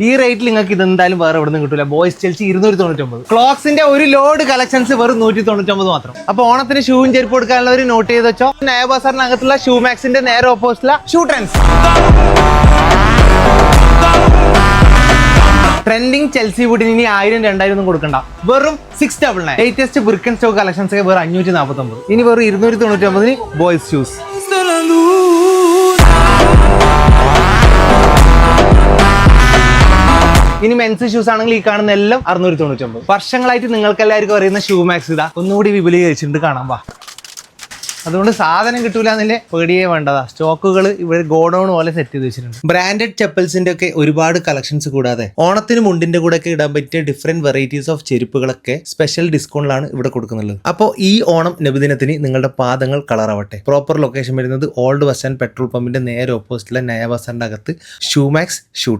ഈ റേറ്റിൽ നിങ്ങൾക്ക് ഇത് എന്തായാലും വേറെ എവിടെ നിന്ന് കിട്ടില്ല ബോയ്സ് ചെൽസി ഇരുന്നൂറ്റി തൊണ്ണൂറ്റൊമ്പത് ക്ലോക്സിന്റെ ഒരു ലോഡ് കളക്ഷൻസ് വെറും നൂറ്റി തൊണ്ണൂറ്റൊമ്പത് മാത്രം. അപ്പൊ ഓണത്തിന് ഷൂവും ചെരുപ്പ് കൊടുക്കാനുള്ള ഒരു നോട്ട് ചെയ്ത് വെച്ചോ. നയബസാറിനകത്തുള്ള ഷൂ മാക്സിന്റെ നേരെ ഓപ്പോസിറ്റിലെ ഷൂ ട്രെൻസ് ട്രെൻഡിങ് ചെൽസി വുഡിന് ഇനി ആയിരം രണ്ടായിരം ഒന്നും കൊടുക്കണ്ട. വെറും സിക്സ് ഡബിൾ നയൻ ലേറ്റസ്റ്റ് ബ്രിക്കൻ സ്റ്റോക്ക് കളക്ഷൻസ് വെറും അഞ്ഞൂറ്റി നാൽപ്പത്തി ഒമ്പത് ഇനി വെറും ഇരുന്നൂറ്റി തൊണ്ണൂറ്റി ഒമ്പതിന് ബോയ്സ് ഷൂസ് ഇനി മെൻസ് ഷൂസ് ആണെങ്കിൽ ഈ കാണുന്ന എല്ലാം അറുന്നൂറ്റി തൊണ്ണൂറ്റി ഒമ്പത് വർഷങ്ങളായിട്ട് നിങ്ങൾക്ക് എല്ലാവർക്കും അറിയുന്ന ഷൂ മാക്സ് ഇതാ. ഒന്നുകൂടി വിപുലീകരിച്ചിട്ടുണ്ട് കാണാൻ വാ. അതുകൊണ്ട് സാധനം കിട്ടൂല എന്നല്ലേ പേടിയേ വേണ്ടതാ. സ്റ്റോക്കുകൾ ഇവിടെ ഗോഡൌൺ പോലെ സെറ്റ് ചെയ്ത് വെച്ചിട്ടുണ്ട്. ബ്രാൻഡഡ് ചെപ്പൽസിന്റെ ഒക്കെ ഒരുപാട് കളക്ഷൻസ് കൂടാതെ ഓണത്തിന് മുണ്ടിന്റെ കൂടെ ഒക്കെ ഇടാൻ പറ്റിയ ഡിഫറെന്റ് വെറൈറ്റീസ് ഓഫ് ചെരുപ്പുകളൊക്കെ സ്പെഷ്യൽ ഡിസ്കൗണ്ടിലാണ് ഇവിടെ കൊടുക്കുന്നുള്ളത് അപ്പോൾ ഈ ഓണം നബിദിനത്തിന് നിങ്ങളുടെ പാദങ്ങൾ കളറാവട്ടെ പ്രോപ്പർ ലൊക്കേഷൻ വരുന്നത് ഓൾഡ് ബസ് ആൻഡ് പെട്രോൾ പമ്പിന്റെ നേരെ ഓപ്പോസിറ്റിലെ നയ ബസ് സ്റ്റാൻഡിന്റെ അകത്ത് ഷൂമാക്സ് ഷൂ